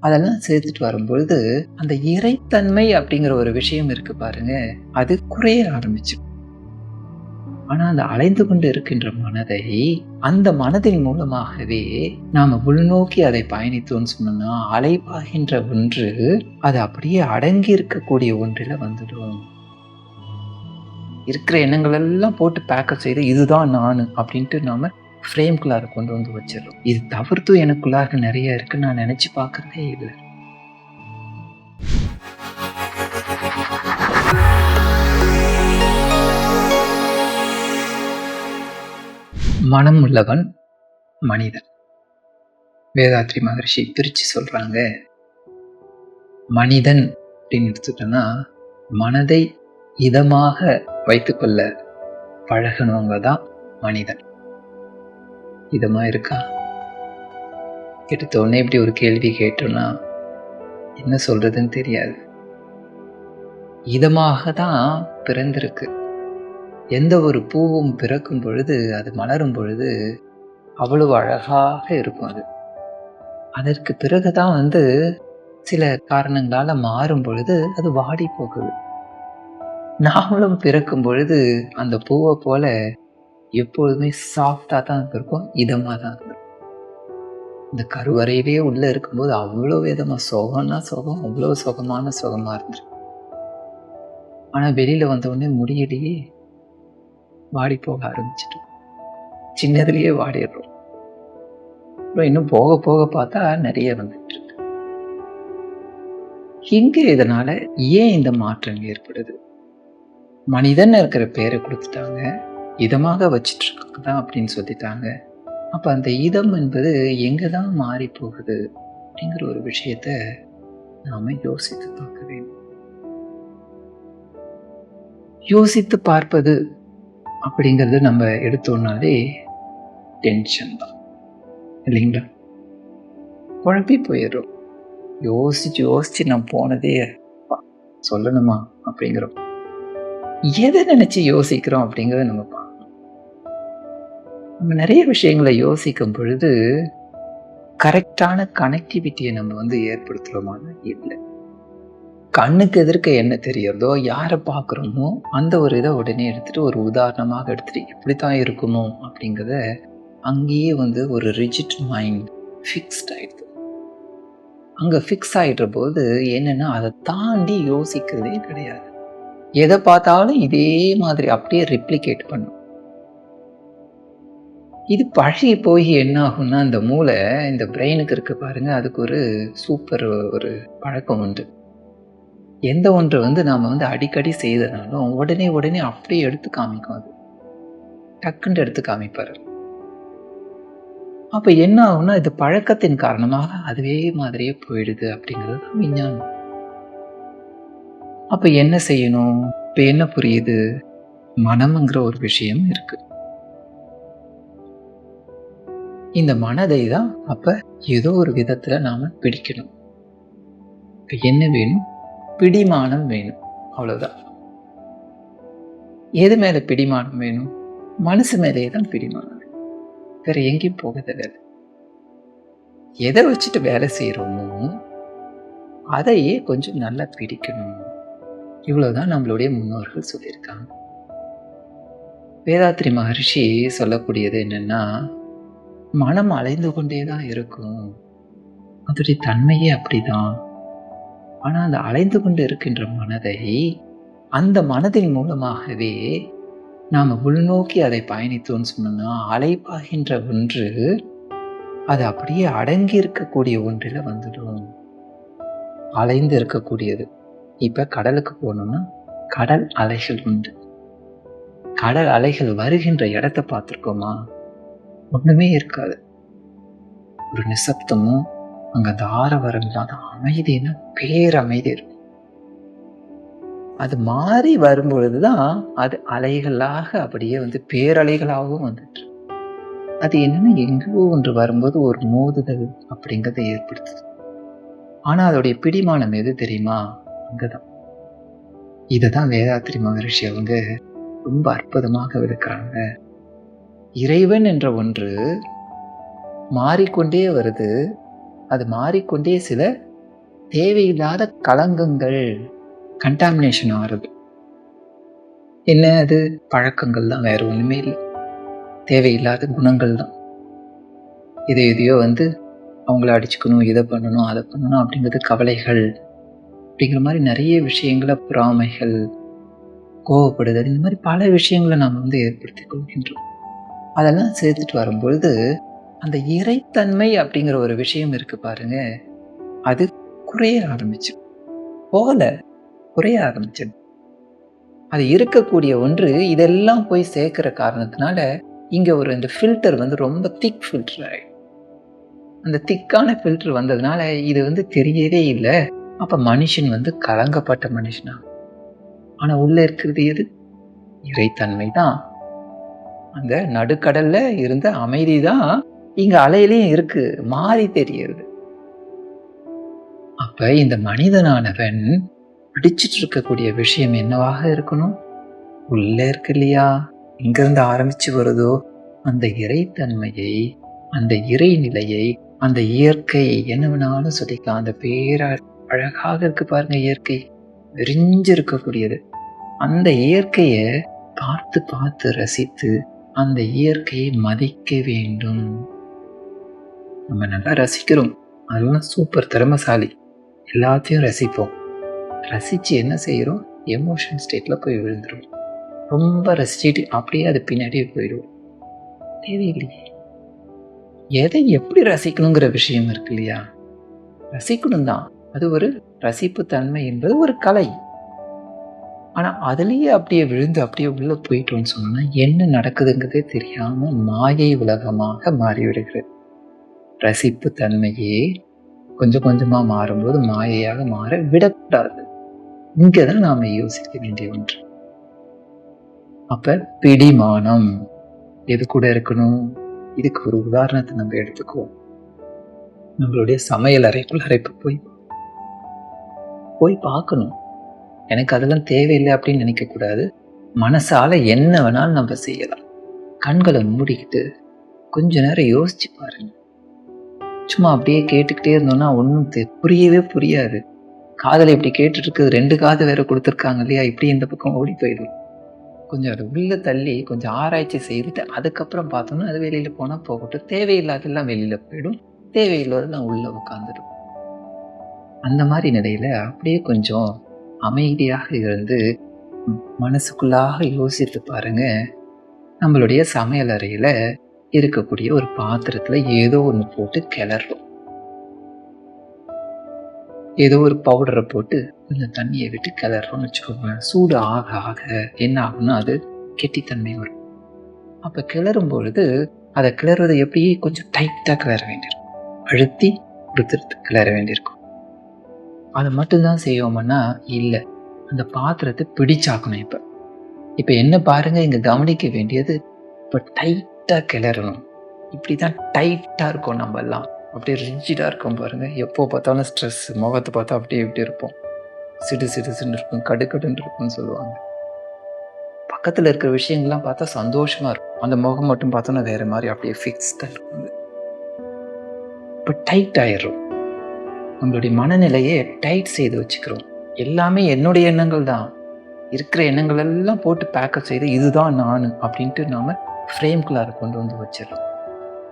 அதெல்லாம் சேர்த்துட்டு வரும்பொழுது அந்த இறைத்தன்மை அப்படிங்கிற ஒரு விஷயம் இருக்கு பாருங்க. அது குறைய ஆரம்பிச்சு. ஆனா அந்த அலைந்து கொண்டு இருக்கின்ற மனதை அந்த மனதின் மூலமாகவே நாம உள்நோக்கி அதை பயணித்தோம்னு சொன்னோம்னா அலைபாகின்ற ஒன்று அது அப்படியே அடங்கி இருக்கக்கூடிய ஒன்றில் வந்துடும். இருக்கிற எண்ணங்கள் எல்லாம் போட்டு பேக்கப் செய்து இதுதான் நான் அப்படின்ட்டு நாம ஃப்ரேம்குள்ளார கொண்டு வந்து வச்சிடறோம். இது தவிர்த்தும் எனக்குள்ளாக நிறைய இருக்கு நான் நினைச்சு பார்க்கறதே இல்லை. மனம் உள்ளவன் மனிதன். வேதாத்ரி மகர்ஷி பிரித்து சொல்றாங்க மனிதன் அப்படின்னு எடுத்துட்டோன்னா மனதை இதமாக வைத்துக்கொள்ள பழகணுங்க தான் மனிதன். இதமாக இருக்கா எடுத்த உடனே இப்படி ஒரு கேள்வி கேட்டோம்னா என்ன சொல்கிறதுன்னு தெரியாது. இதமாக தான் பிறந்திருக்கு. எந்த ஒரு பூவும் பிறக்கும் பொழுது அது மலரும் பொழுது அவ்வளவு அழகாக இருக்கும் அது. அதற்கு பிறகுதான் வந்து சில காரணங்களால் மாறும் பொழுது அது வாடி போகுது நாமளும் பிறக்கும் பொழுது அந்த பூவை போல எப்பொழுதுமே சாஃப்டாக தான் இருக்கும் இதமாக தான் இருக்கும். இந்த கருவறையிலேயே உள்ளே இருக்கும்போது அவ்வளோ விதமாக சுகம்னா சுகம் அவ்வளோ சுகமான சுகமாக இருந்துருக்கு ஆனால் வெளியில் வந்த உடனே முடியலையே வாடி போக ஆரம்பிச்சிட்டோம். சின்னதுலேயே வாடிடுறோம். அப்புறம் இன்னும் போக போக பார்த்தா நிறைய வந்துட்டு இருக்கு. இங்கே இதனால ஏன் இந்த மாற்றம் ஏற்படுது? மனிதன் இருக்கிற பேரை கொடுத்துட்டாங்க. இதமாக வச்சிட்ருக்காங்க அப்படின்னு சொல்லிட்டாங்க. அப்ப அந்த இதம் என்பது எங்க தான் மாறி போகுது அப்படிங்கிற ஒரு விஷயத்த நாம யோசித்து பார்க்க வேண்டும். யோசித்து பார்ப்பது அப்படிங்கிறது நம்ம எடுத்தோம்னாலே டென்ஷன் தான். இல்லைங்களா? குழப்பி போயிடுறோம். யோசிச்சு யோசிச்சு நான் போனதே சொல்லணுமா அப்படிங்கிறோம். எதை நினைச்சு யோசிக்கிறோம் அப்படிங்கிறத நம்ம நம்ம நிறைய விஷயங்களை யோசிக்கும் பொழுது கரெக்டான கனெக்டிவிட்டியை நம்ம வந்து ஏற்படுத்துகிறோமான இல்லை? கண்ணுக்கு எதிர்க்க என்ன தெரியறதோ யாரை பார்க்குறோமோ அந்த ஒரு இதை உடனே எடுத்துகிட்டு ஒரு உதாரணமாக எடுத்துகிட்டு இப்படித்தான் இருக்குமோ? அப்படிங்கிறத அங்கேயே வந்து ஒரு ரிஜிட் மைண்ட் ஃபிக்ஸ்ட் ஆயிடுது. அங்கே ஃபிக்ஸ் ஆகிடுற போது என்னென்னா அதை தாண்டி யோசிக்கிறதே கிடையாது. எதை பார்த்தாலும் இதே மாதிரி அப்படியே ரிப்ளிகேட் பண்ணும். இது பழகி போய் என்ன ஆகும்னா இந்த மூளை இந்த பிரெயினுக்கு இருக்கு பாருங்க அதுக்கு ஒரு சூப்பர் ஒரு பழக்கம் உண்டு. எந்த ஒன்று வந்து நாம் வந்து அடிக்கடி செய்தனாலும் உடனே உடனே அப்படியே எடுத்து காமிக்கும் அது. டக்குன்னு எடுத்து காமிப்பாரு. அப்போ என்ன ஆகும்னா இது பழக்கத்தின் காரணமாக அதுவே மாதிரியே போயிடுது அப்படிங்கிறது தான் விஞ்ஞானம். அப்போ என்ன செய்யணும்? இப்போ என்ன புரியுது? மனம்ங்கிற ஒரு விஷயம் இருக்குது இந்த மனதை தான் அப்ப ஏதோ ஒரு விதத்துல நாம பிடிக்கணும். இப்போ என்ன வேணும்? பிடிமானம் வேணும். அவ்வளவுதான். எது மேல பிடிமானம் வேணும்? மனசு மேலேயே தான் பிடிமானம். வேணும் வேற எங்கேயும் போக தேவையில்லை எதை வச்சுட்டு வேலை செய்யறோமோ அதையே கொஞ்சம் நல்லா பிடிக்கணும். இவ்வளவுதான் நம்மளுடைய முன்னோர்கள் சொல்லியிருக்காங்க. வேதாத்ரி மகர்ஷி சொல்லக்கூடியது என்னன்னா மனம் அலைந்து கொண்டே தான் இருக்கும். அதோடைய தன்மையே அப்படிதான். ஆனால் அந்த அலைந்து கொண்டு இருக்கின்ற மனதை அந்த மனதின் மூலமாகவே நாம் உள்நோக்கி அதை பயணித்தோம்னு சொன்னோம்னா அலைப்பாகின்ற ஒன்று அது அப்படியே அடங்கி இருக்கக்கூடிய ஒன்றில் வந்துடும். அலைந்து இருக்கக்கூடியது. இப்போ கடலுக்கு போனோம்னா கடல் அலைகள் உண்டு. கடல் அலைகள் வருகின்ற இடத்த பார்த்துருக்கோமா? ஒன்றுமே இருக்காது. ஒரு நிசப்தமும் அங்க தார இல்லாத அமைதினா பேரமைதி இருக்கும் அது மாறி வரும்பொழுதுதான் அது அலைகளாக அப்படியே வந்து பேரலைகளாகவும் வந்துட்டு அது என்னன்னா எங்கோ ஒன்று வரும்போது ஒரு மோதுதல் அப்படிங்கிறத ஏற்படுத்துது. ஆனால் அதோடைய பிடிமானம் எது தெரியுமா? அங்கதான். இததான் வேதாத்திரி மகரிஷி அவங்க ரொம்ப அற்புதமாக விளக்குறாங்க. இறைவன் என்ற ஒன்று மாறிக்கொண்டே வருது. அது மாறிக்கொண்டே சில தேவையில்லாத களங்கங்கள் கண்டாமினேஷன் ஆறுது என்ன அது? பழக்கங்கள் தான் வேற ஒன்றுமே இல்லை. தேவையில்லாத குணங்கள் தான் இதை எதையோ வந்து அவங்கள அடிச்சுக்கணும் இதை பண்ணணும் அதை பண்ணணும் அப்படிங்கிறது கவலைகள். அப்படிங்கிற மாதிரி நிறைய விஷயங்களை பொறாமைகள் கோவப்படுதல் இந்த மாதிரி பல விஷயங்களை நாம் வந்து ஏற்படுத்தி கொள்கின்றோம். அதெல்லாம் சேர்த்துட்டு வரும்பொழுது அந்த இறைத்தன்மை அப்படிங்கிற ஒரு விஷயம் இருக்கு பாருங்க. அது குறைய ஆரம்பிச்சு. போல குறைய ஆரம்பிச்சு அது இருக்கக்கூடிய ஒன்று இதெல்லாம் போய் சேர்க்கிற காரணத்தினால இங்கே ஒரு இந்த ஃபில்டர் வந்து ரொம்ப திக் ஃபில்டர் ஆயிடும் அந்த திக்கான ஃபில்டர் வந்ததுனால இது வந்து தெரியவே இல்லை. அப்போ மனுஷன் வந்து கலங்கப்பட்ட மனுஷனா. ஆனால் உள்ளே இருக்கிறது எது? இறைத்தன்மை தான் அந்த நடுக்கடல்ல இருந்த அமைதி தான் இங்க அலையிலையும் இருக்கு மாறி தெரியுது. அப்ப இந்த மனிதனானவன் பிடிச்சிட்டு இருக்கக்கூடிய விஷயம் என்னவாக இருக்கணும்? உள்ள இருக்கு இல்லையா? இங்கிருந்து ஆரம்பிச்சு வருதோ அந்த இறைத்தன்மையை அந்த இறைநிலையை அந்த இயற்கை என்ன வேணாலும் சொல்லிக்கலாம். அந்த பேரா அழகாக இருக்கு பாருங்க இயற்கை. விரிஞ்சு இருக்கக்கூடியது அந்த இயற்கையை பார்த்து பார்த்து ரசித்து அந்த இயற்கையை மதிக்க வேண்டும். நம்ம நல்லா ரசிக்கிறோம். அதெல்லாம் சூப்பர் திறமசாலி. எல்லாத்தையும் ரசிப்போம். ரசித்து என்ன செய்கிறோம் எமோஷன் ஸ்டேட்டில் போய் விழுந்துடும் ரொம்ப ரசிச்சுட்டு அப்படியே அது பின்னாடியே போயிடுவோம் தேவையில்லையே. எதை எப்படி ரசிக்கணுங்கிற விஷயம் இருக்கு இல்லையா? ரசிக்கணும் தான் அது ஒரு ரசிப்பு தன்மை என்பது ஒரு கலை. ஆனா அதுலயே அப்படியே விழுந்து அப்படியே உள்ள போயிட்டோம்னு சொன்னா என்ன நடக்குதுங்கிறதே தெரியாம மாயை உலகமாக மாறிவிடுகிறது. ரசிப்பு தன்மையே கொஞ்சம் கொஞ்சமா மாறும்போது மாயையாக மாற விடக்கூடாது. இங்கதான் நாம யோசிக்க வேண்டிய ஒன்று. அப்ப பிடிமானம். எது கூட இருக்கணும்? இதுக்கு ஒரு உதாரணத்தை நம்ம எடுத்துக்குவோம். நம்மளுடைய சமையல் அறைக்குள் அறைப்பு போய் போய் பார்க்கணும். எனக்கு அதெல்லாம் தேவையில்லை அப்படின்னு நினைக்கக்கூடாது. மனசால் என்ன வேணாலும் நம்ம செய்யலாம். கண்களை மூடிக்கிட்டு கொஞ்ச நேரம் யோசிச்சு பாருங்க. சும்மா அப்படியே கேட்டுக்கிட்டே இருந்தோம்னா ஒன்றும் புரியவே புரியாது. காதலை இப்படி கேட்டுட்ருக்கு ரெண்டு காது வேற கொடுத்துருக்காங்க இல்லையா? இப்படி இந்த பக்கம் ஓடி போயிடும். கொஞ்சம் அது உள்ளே தள்ளி கொஞ்சம் ஆராய்ச்சி செய்துட்டு அதுக்கப்புறம் பார்த்தோம்னா அது வெளியில் போனால் போகட்டும். தேவையில்லாதெல்லாம் வெளியில் போயிடும். தேவையில்லாதெல்லாம் உள்ளே உட்காந்துடும் அந்த மாதிரி நிலையில் அப்படியே கொஞ்சம் அமைதியாக இருந்து மனசுக்குள்ளாக யோசித்து பாருங்க. நம்மளுடைய சமையல் அறையில் இருக்கக்கூடிய ஒரு பாத்திரத்தில் ஏதோ ஒன்று போட்டு கிளறோம் ஏதோ ஒரு பவுடரை போட்டு கொஞ்சம் தண்ணியை விட்டு கிளறோம்னு வச்சுக்கோங்க. சூடு ஆக ஆக என்ன ஆகும்னா அது கெட்டித்தன்மை வரும். அப்போ கிளறும் பொழுது அதை கிளறுவதை எப்படி கொஞ்சம் டைட்டாக கிளற வேண்டியிருக்கும். அழுத்தி கொடுத்துட்டு கிளற வேண்டியிருக்கும். அதை மட்டும்தான் செய்வோம்னா இல்லை. அந்த பாத்திரத்தை பிடிச்சாக்கணும் இப்போ. இப்போ என்ன பாருங்கள் இங்கே கவனிக்க வேண்டியது இப்போ டைட்டாக கிளறணும். இப்படி தான் டைட்டாக இருக்கும் நம்ம எல்லாம் அப்படியே ரிஜிடாக இருக்கும் பாருங்கள் எப்போ பார்த்தாலும் ஸ்ட்ரெஸ் முகத்தை பார்த்தா அப்படியே இப்படி இருப்போம். சிடு சிடுசுன்னு இருக்கும் கடுக்கடுன்னு இருக்கும்னு சொல்லுவாங்க. பக்கத்தில் இருக்கிற விஷயங்கள்லாம் பார்த்தா சந்தோஷமாக இருக்கும். அந்த முகம் மட்டும் பார்த்தோன்னா வேறு மாதிரி அப்படியே ஃபிக்ஸ்டாக இருக்கும். இப்போ டைட் ஆயிடும் நம்மளுடைய மனநிலையை டைட் செய்து வச்சுக்கிறோம். எல்லாமே என்னுடைய எண்ணங்கள் தான். இருக்கிற எண்ணங்கள் எல்லாம் போட்டு பேக்கப் செய்து இதுதான் நான் அப்படின்ட்டு நாம் ஃப்ரேம்குள்ளார கொண்டு வந்து வச்சிடலாம்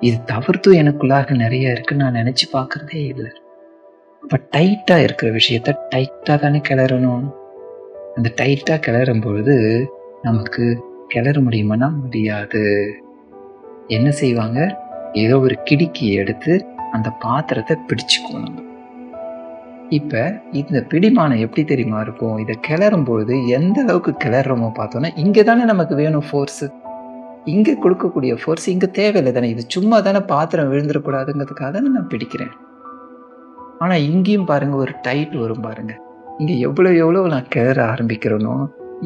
இது தவிர்த்தும் எனக்குள்ளாக நிறைய இருக்குன்னு நான் நினச்சி பார்க்குறதே இல்லை. அப்போ டைட்டாக இருக்கிற விஷயத்த டைட்டாக தானே கிளறணும். அந்த டைட்டாக கிளறும் பொழுது நமக்கு கிளற முடியுமானா முடியாது. என்ன செய்வாங்க? ஏதோ ஒரு கிடுக்கி எடுத்து அந்த பாத்திரத்தை பிடிச்சுக்குவோம் நம்ம இப்போ இந்த பிடிமானம் எப்படி தெரியுமா இருக்கும்? இதை கிளறும் பொழுது எந்த அளவுக்கு கிளறோமோ பார்த்தோன்னா இங்கே தானே நமக்கு வேணும் ஃபோர்ஸு இங்கே கொடுக்கக்கூடிய ஃபோர்ஸ் இங்கே தேவையில்லை தானே இது சும்மா தானே பாத்திரம் விழுந்துடக்கூடாதுங்கிறதுக்காக தானே நான் பிடிக்கிறேன். ஆனால் இங்கேயும் பாருங்கள் ஒரு டைட் வரும் பாருங்கள் இங்கே எவ்வளோ எவ்வளோ நான் கிளற ஆரம்பிக்கிறேனோ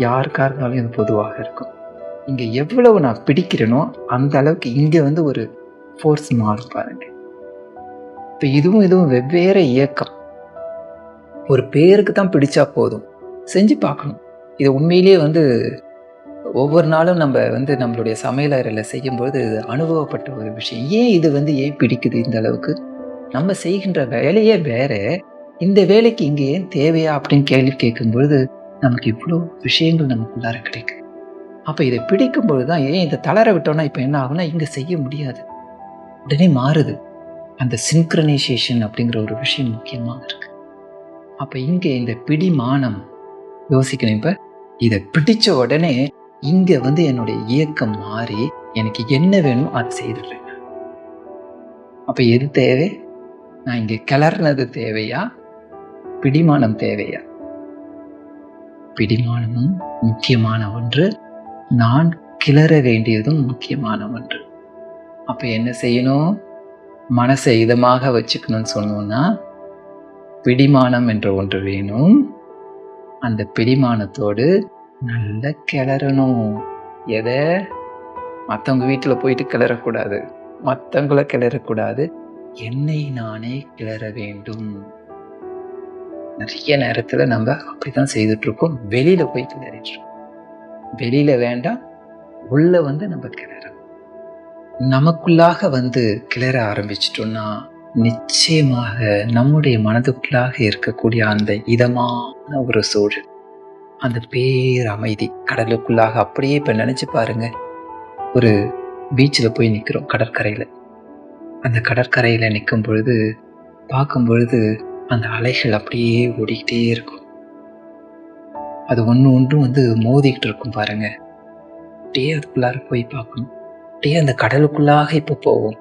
யாருக்காக இருந்தாலும் இது பொதுவாக இருக்கும். இங்கே எவ்வளவு நான் பிடிக்கிறேனோ அந்த அளவுக்கு இங்கே வந்து ஒரு ஃபோர்ஸ் மாறும் பாருங்கள் இப்போ இதுவும் இதுவும் வெவ்வேறு இயக்கம். ஒரு பேருக்கு தான் பிடிச்சா போதும். செஞ்சு பார்க்கணும். இது உண்மையிலேயே வந்து ஒவ்வொரு நாளும் நம்ம வந்து நம்மளுடைய சமையலறையில் செய்யும்போது இது அனுபவப்பட்ட ஒரு விஷயம். ஏன் இது வந்து ஏன் பிடிக்குது இந்த அளவுக்கு? நம்ம செய்கின்ற வேலையே வேற. இந்த வேலைக்கு இங்கே ஏன் தேவையா அப்படின்னு கேள்வி கேட்கும்பொழுது நமக்கு இவ்வளோ விஷயங்கள் நமக்குள்ளார கிடைக்கும் அப்போ இதை பிடிக்கும் தான் ஏன் இதை தளர விட்டோம்னா இப்போ என்ன ஆகும்னா இங்கே செய்ய முடியாது. உடனே மாறுது. அந்த சின்க்ரனைசேஷன் அப்படிங்கிற ஒரு விஷயம் முக்கியமாக இருக்குது அப்போ இங்கே இந்த பிடிமானம் யோசிக்கணும் இப்போ. இதை பிடிச்ச உடனே இங்கே வந்து என்னுடைய இயக்கம் மாறி எனக்கு என்ன வேணும் அது செய்துடுறேன் அப்போ எது தேவை? நான் இங்கே கிளறினது தேவையா? பிடிமானம் தேவையா? பிடிமானமும் முக்கியமான ஒன்று. நான் கிளற வேண்டியதும் முக்கியமான ஒன்று. அப்போ என்ன செய்யணும்? மனசை இதமாக வச்சுக்கணும்னு சொன்னோன்னா பிடிமானம் என்ற ஒன்று வேணும். அந்த பிடிமானத்தோடு நல்லா கிளறணும். எதை? மற்றவங்க வீட்டில் போயிட்டு கிளறக்கூடாது. மற்றவங்கள கிளறக்கூடாது. என்னை நானே கிளற வேண்டும். நிறைய நேரத்தில் நம்ம அப்படிதான் தான் செய்துட்ருக்கோம். வெளியில் போய் கிளறிட்டுருக்கோம் வெளியில் வேண்டாம். உள்ளே வந்து நம்ம கிளறணும். நமக்குள்ளாக வந்து கிளற ஆரம்பிச்சிட்டோம்னா நிச்சயமாக நம்முடைய மனதுக்குள்ளாக இருக்கக்கூடிய அந்த இதமான ஒரு சூழல் அந்த பேர் அமைதி கடலுக்குள்ளாக அப்படியே இப்போ நினச்சி பாருங்க. ஒரு பீச்சில் போய் நிற்கிறோம் கடற்கரையில். அந்த கடற்கரையில் நிற்கும் பொழுது பார்க்கும் பொழுது அந்த அலைகள் அப்படியே ஓடிக்கிட்டே இருக்கும். அது ஒன்று ஒன்றும் வந்து மோதிக்கிட்டு இருக்கும் பாருங்க. அப்படியே அதுக்குள்ளார போய் பார்க்கணும். அப்படியே அந்த கடலுக்குள்ளாக இப்போ போவோம்.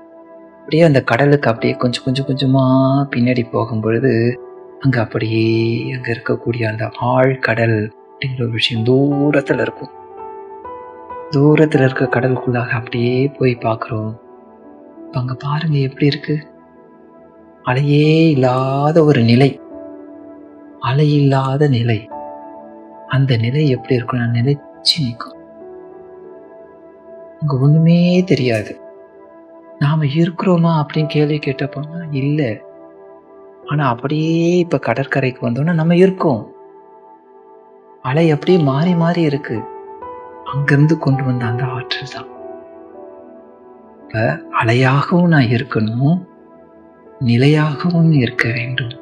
அப்படியே அந்த கடலுக்கு அப்படியே கொஞ்சம் கொஞ்சம் கொஞ்சமாக பின்னாடி போகும்பொழுது அங்கே அப்படியே அங்கே இருக்கக்கூடிய அந்த ஆழ்கடல் அப்படிங்கிற ஒரு விஷயம் தூரத்தில் இருக்கும். தூரத்தில் இருக்க கடலுக்குள்ளாக அப்படியே போய் பார்க்குறோம். இப்போ அங்கே பாருங்க எப்படி இருக்கு. அலையே இல்லாத ஒரு நிலை. அலை இல்லாத நிலை. அந்த நிலை எப்படி இருக்கும்னா நிலைச்சு நிற்கும் அங்கே ஒன்றுமே தெரியாது. நாம இருக்கிறோமா அப்படின்னு கேள்வி கேட்டப்போனா இல்லை. ஆனா அப்படியே இப்போ கடற்கரைக்கு வந்தோன்னா நம்ம இருக்கோம். அலை அப்படியே மாறி மாறி இருக்கு. அங்கிருந்து கொண்டு வந்த அந்த ஆற்றல் தான். இப்போ அலையாகவும் நான் இருக்கணும். நிலையாகவும் இருக்க வேண்டும்.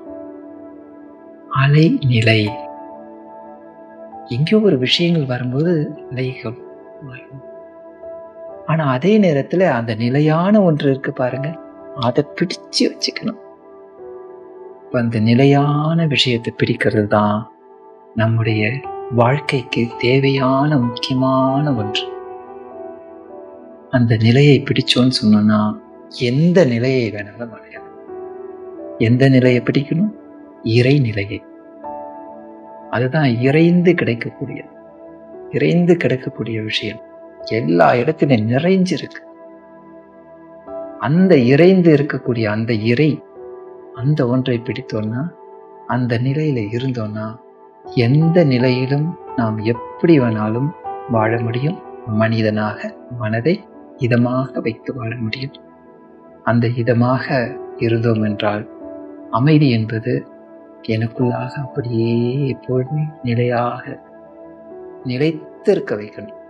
அலை நிலை எங்கேயோ ஒரு விஷயங்கள் வரும்போது அலைகள் வரும். ஆனா அதே நேரத்துல அந்த நிலையான ஒன்று இருக்கு பாருங்க. அதை பிடிச்சு வச்சுக்கணும். அந்த நிலையான விஷயத்தை பிடிக்கிறது தான் நம்முடைய வாழ்க்கைக்கு தேவையான முக்கியமான ஒன்று. அந்த நிலையை பிடிச்சோன்னு சொன்னோம்னா எந்த நிலையை வேணாலும் அடையலாம். எந்த நிலையை பிடிக்கணும்? இறை நிலையை. அதுதான் இறைந்து கிடைக்கக்கூடியது. இறைந்து கிடைக்கக்கூடிய விஷயம். எல்லா இடத்திலும் நிறைஞ்சிருக்கு. அந்த இறைந்து இருக்கக்கூடிய அந்த இறை அந்த ஒன்றை பிடித்தோன்னா அந்த நிலையில இருந்தோன்னா எந்த நிலையிலும் நாம் எப்படி வேணாலும் வாழ முடியும்? மனிதனாக மனதை இதமாக வைத்து வாழ முடியும். அந்த இதமாக இருந்தோம் என்றால் அமைதி என்பது எனக்குள்ளாக அப்படியே எப்பொழுதுமே நிலையாக நிலைத்திருக்க வைக்கணும்.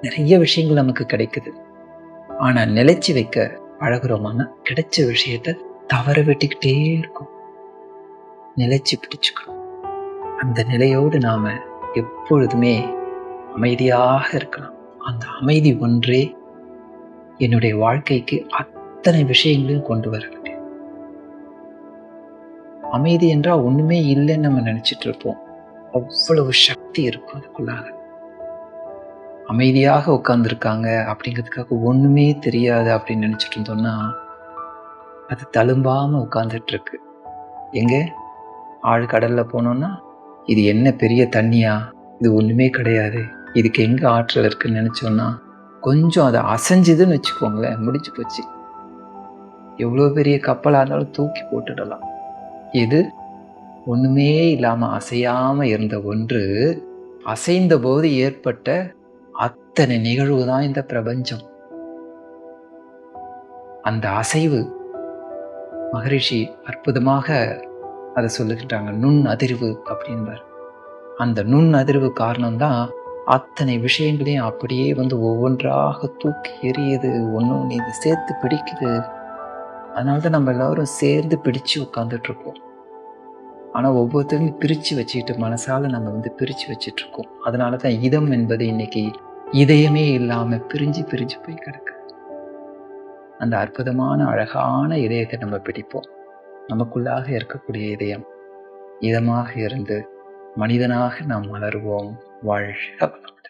நிறைய விஷயங்கள் நமக்கு கிடைக்குது. ஆனா நிலைச்சு வைக்க பழகுறோமானா கிடைச்ச விஷயத்த தவற வெட்டிக்கிட்டே இருக்கும். நிலைச்சு பிடிச்சுக்கணும் அந்த நிலையோடு நாம எப்பொழுதுமே அமைதியாக இருக்கலாம். அந்த அமைதி ஒன்றே என்னுடைய வாழ்க்கைக்கு அத்தனை விஷயங்களையும் கொண்டு வர முடியும் அமைதி என்றால் ஒண்ணுமே இல்லைன்னு நம்ம நினைச்சிட்டு இருப்போம். அவ்வளவு சக்தி இருக்கும் அதுக்குள்ளாக. அமைதியாக உட்காந்துருக்காங்க அப்படிங்கிறதுக்காக ஒன்றுமே தெரியாது அப்படின்னு நினச்சிட்டு இருந்தோம்னா அது தழும்பாமல் உட்காந்துட்ருக்கு எங்கே? ஆழ்கடலில் போனோன்னா இது என்ன பெரிய தண்ணியா? இது ஒன்றுமே கிடையாது. இதுக்கு எங்கே ஆற்றல் இருக்குன்னு நினச்சோன்னா கொஞ்சம் அதை அசைஞ்சுதுன்னு வச்சுக்கோங்களேன் முடிச்சு போச்சு. எவ்வளோ பெரிய கப்பலாக இருந்தாலும் தூக்கி போட்டுடலாம். இது ஒன்றுமே இல்லாமல் அசையாமல் இருந்த ஒன்று அசைந்த போது ஏற்பட்ட அத்தனை நிகழ்வு தான் இந்த பிரபஞ்சம். அந்த அசைவு மகரிஷி அற்புதமாக அதை சொல்லுகின்றாங்க நுண் அதிர்வு அப்படின்பார். அந்த நுண் அதிர்வு காரணம்தான் அத்தனை விஷயங்களையும் அப்படியே வந்து ஒவ்வொன்றாக தூக்கி எறியுது ஒன்று ஒன்று இது சேர்த்து பிடிக்குது. அதனால தான் நம்ம எல்லோரும் சேர்ந்து பிடிச்சு உட்காந்துட்டு இருக்கோம் ஆனால் ஒவ்வொருத்தரையும் பிரித்து வச்சுக்கிட்டு மனசால் நம்ம வந்து பிரித்து வச்சிட்ருக்கோம் அதனால தான் இதம் என்பது இன்னைக்கு இதயமே இல்லாமல் பிரிஞ்சு பிரிஞ்சு போய் கிடக்கு. அந்த அற்புதமான அழகான இதயத்தை நம்ம பிடிப்போம். நமக்குள்ளாக இருக்கக்கூடிய இதயம் இதமாக இருந்து மனிதனாக நாம் வளருவோம். வாழ்க வளம்.